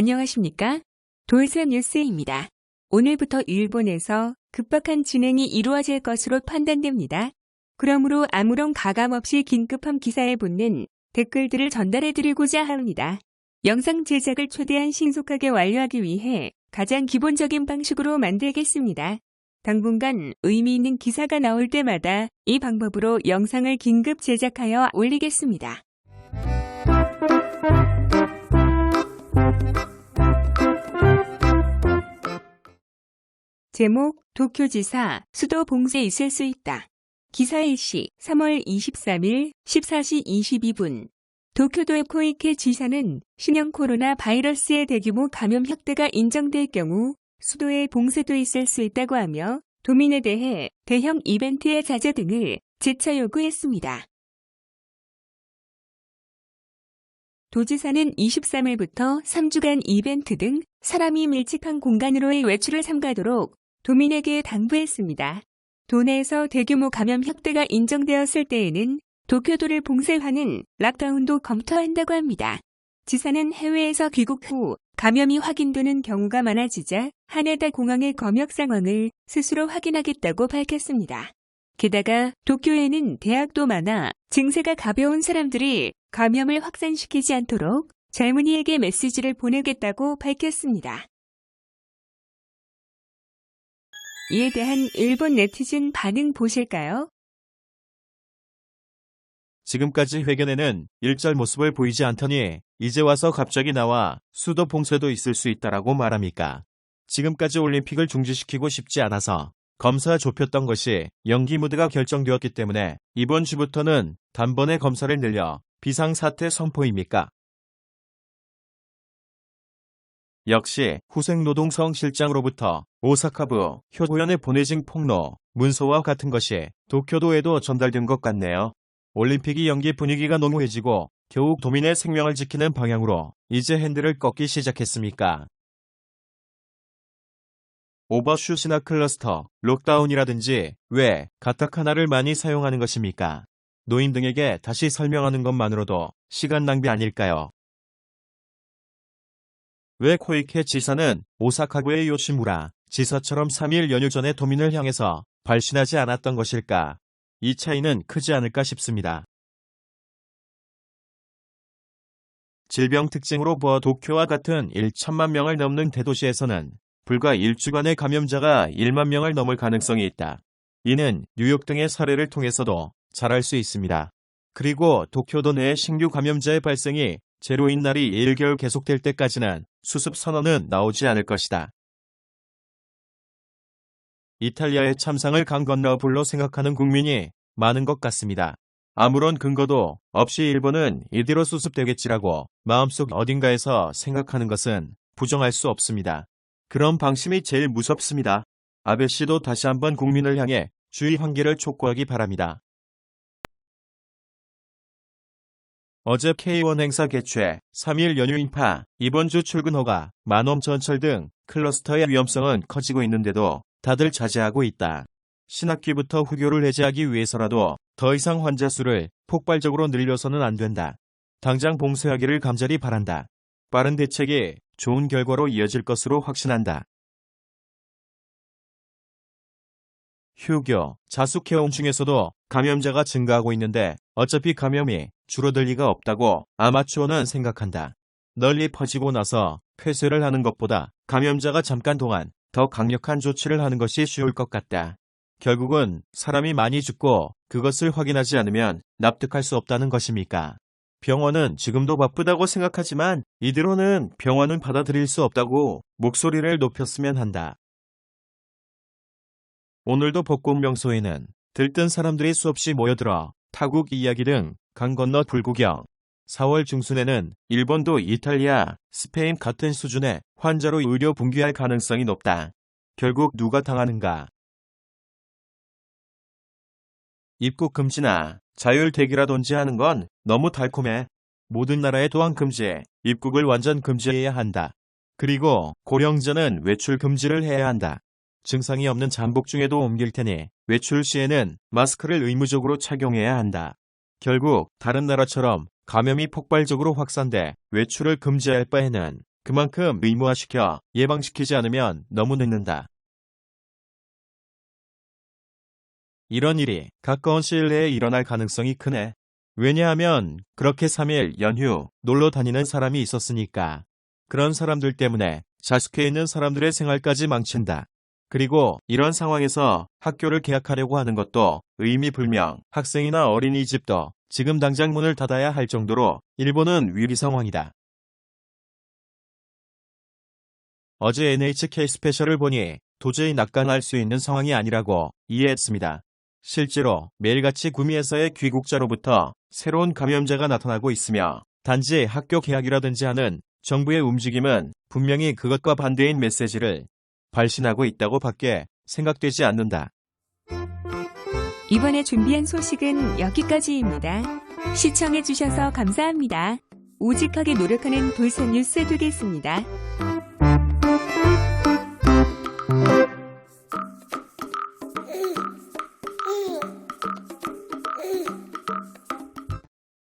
안녕하십니까? 돌쇠 뉴스입니다. 오늘부터 일본에서 급박한 진행이 이루어질 것으로 판단됩니다. 그러므로 아무런 가감 없이 긴급한 기사에 붙는 댓글들을 전달해 드리고자 합니다. 영상 제작을 최대한 신속하게 완료하기 위해 가장 기본적인 방식으로 만들겠습니다. 당분간 의미 있는 기사가 나올 때마다 이 방법으로 영상을 긴급 제작하여 올리겠습니다. 제목 도쿄지사 수도 봉쇄 있을 수 있다. 기사 일시 3월 23일 14시 22분 도쿄도의 코이케 지사는 신형 코로나 바이러스의 대규모 감염 확대가 인정될 경우 수도에 봉쇄도 있을 수 있다고 하며 도민에 대해 대형 이벤트의 자제 등을 재차 요구했습니다. 도지사는 23일부터 3주간 이벤트 등 사람이 밀집한 공간으로의 외출을 삼가도록 도민에게 당부했습니다. 도내에서 대규모 감염 확대가 인정되었을 때에는 도쿄도를 봉쇄하는 락다운도 검토한다고 합니다. 지사는 해외에서 귀국 후 감염이 확인되는 경우가 많아지자 하네다 공항의 검역 상황을 스스로 확인하겠다고 밝혔습니다. 게다가 도쿄에는 대학도 많아 증세가 가벼운 사람들이 감염을 확산시키지 않도록 젊은이에게 메시지를 보내겠다고 밝혔습니다. 이에 대한 일본 네티즌 반응 보실까요? 지금까지 회견에는 일절 모습을 보이지 않더니 이제 와서 갑자기 나와 수도 봉쇄도 있을 수 있다라고 말합니까? 지금까지 올림픽을 중지시키고 싶지 않아서 검사 좁혔던 것이 연기 무드가 결정되었기 때문에 이번 주부터는 단번에 검사를 늘려 비상사태 선포입니까? 역시 후생노동성 실장으로부터 오사카부 효고현에 보내진 폭로, 문서와 같은 것이 도쿄도에도 전달된 것 같네요. 올림픽이 연기 분위기가 농후해지고 겨우 도민의 생명을 지키는 방향으로 이제 핸들을 꺾기 시작했습니까? 오버슛이나 클러스터, 록다운이라든지 왜 가타카나를 많이 사용하는 것입니까? 노인 등에게 다시 설명하는 것만으로도 시간 낭비 아닐까요? 왜 코이케 지사는 오사카구의 요시무라 지사처럼 3일 연휴 전에 도민을 향해서 발신하지 않았던 것일까? 이 차이는 크지 않을까 싶습니다. 질병 특징으로 보아 도쿄와 같은 1천만 명을 넘는 대도시에서는 불과 일주간의 감염자가 1만 명을 넘을 가능성이 있다. 이는 뉴욕 등의 사례를 통해서도 잘 알 수 있습니다. 그리고 도쿄도 내 신규 감염자의 발생이 제로인 날이 1개월 계속될 때까지는 수습 선언은 나오지 않을 것이다. 이탈리아의 참상을 강 건너 불로 생각하는 국민이 많은 것 같습니다. 아무런 근거도 없이 일본은 이대로 수습되겠지라고 마음속 어딘가에서 생각하는 것은 부정할 수 없습니다. 그런 방심이 제일 무섭습니다. 아베 씨도 다시 한번 국민을 향해 주의 환기를 촉구하기 바랍니다. 어제 K1 행사 개최, 3일 연휴 인파, 이번 주 출근 허가, 만원 전철 등 클러스터의 위험성은 커지고 있는데도 다들 자제하고 있다. 신학기부터 후교를 해제하기 위해서라도 더 이상 환자 수를 폭발적으로 늘려서는 안 된다. 당장 봉쇄하기를 감절히 바란다. 빠른 대책이 좋은 결과로 이어질 것으로 확신한다. 휴교, 자숙해온 중에서도 감염자가 증가하고 있는데 어차피 감염이 줄어들 리가 없다고 아마추어는 생각한다. 널리 퍼지고 나서 폐쇄를 하는 것보다 감염자가 잠깐 동안 더 강력한 조치를 하는 것이 쉬울 것 같다. 결국은 사람이 많이 죽고 그것을 확인하지 않으면 납득할 수 없다는 것입니까? 병원은 지금도 바쁘다고 생각하지만 이대로는 병원은 받아들일 수 없다고 목소리를 높였으면 한다. 오늘도 벚꽃 명소에는 들뜬 사람들이 수없이 모여들어 타국 이야기 등 강 건너 불구경. 4월 중순에는 일본도 이탈리아, 스페인 같은 수준의 환자로 의료 붕괴할 가능성이 높다. 결국 누가 당하는가? 입국 금지나 자율 대기라든지 하는 건 너무 달콤해. 모든 나라의 도항 금지, 입국을 완전 금지해야 한다. 그리고 고령자는 외출 금지를 해야 한다. 증상이 없는 잠복 중에도 옮길 테니 외출 시에는 마스크를 의무적으로 착용해야 한다. 결국 다른 나라처럼 감염이 폭발적으로 확산돼 외출을 금지할 바에는 그만큼 의무화시켜 예방시키지 않으면 너무 늦는다. 이런 일이 가까운 시일 내에 일어날 가능성이 크네. 왜냐하면 그렇게 3일 연휴 놀러 다니는 사람이 있었으니까. 그런 사람들 때문에 자숙해 있는 사람들의 생활까지 망친다. 그리고 이런 상황에서 학교를 개학하려고 하는 것도 의미불명, 학생이나 어린이집도 지금 당장 문을 닫아야 할 정도로 일본은 위기 상황이다. 어제 NHK 스페셜을 보니 도저히 낙관할 수 있는 상황이 아니라고 이해했습니다. 실제로 매일같이 구미에서의 귀국자로부터 새로운 감염자가 나타나고 있으며 단지 학교 개학이라든지 하는 정부의 움직임은 분명히 그것과 반대인 메시지를 발신하고 있다고 밖에 생각되지 않는다. 이번에 준비한 소식은 여기까지입니다. 시청해주셔서 감사합니다. 오직하게 노력하는 돌산 뉴스 되겠습니다.